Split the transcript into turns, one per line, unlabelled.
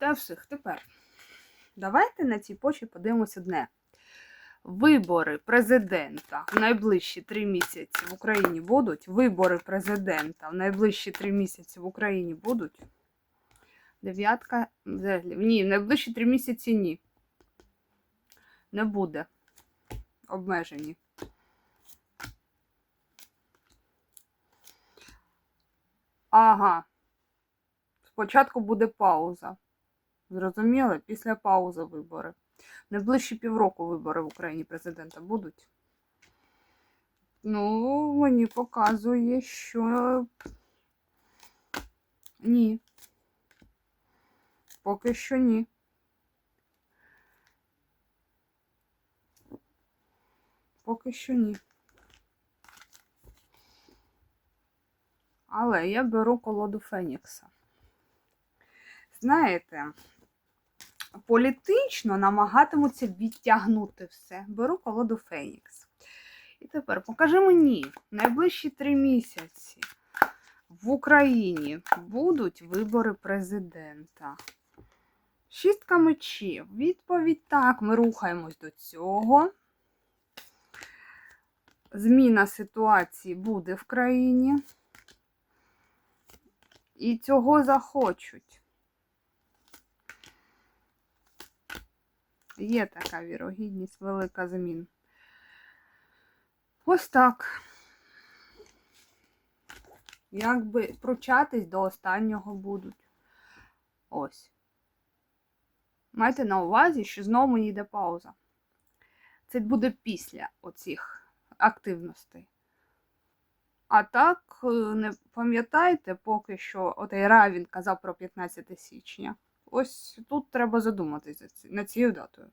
Всіх тепер. Давайте на цій почві подивимось одне. Вибори президента в найближчі три місяці в Україні будуть. Вибори президента в найближчі три місяці в Україні будуть. Дев'ятка зеглів. Ні, в найближчі три місяці ні. Не буде. Обмежені. Ага. Спочатку буде пауза. Зрозуміли? Після паузи вибори. Найближчі півроку вибори в Україні президента будуть. Ну, мені показує, що ні. Поки що ні. Поки що ні. Але я беру колоду Фенікса. Знаєте, політично намагатимуться відтягнути все. Беру колоду Фенікс. І тепер покажи мені, найближчі три місяці в Україні будуть вибори президента. Шістка мечів. Відповідь так, ми рухаємось до цього. Зміна ситуації буде в країні. І цього захочуть. Є така вірогідність, велика змін. Ось так. Якби пручатись до останнього будуть. Ось. Майте на увазі, що знову йде пауза. Це буде після оцих активностей. А так, е, не пам'ятайте поки що, отей Равін казав про 15 січня. Ось тут треба задуматися над цією датою.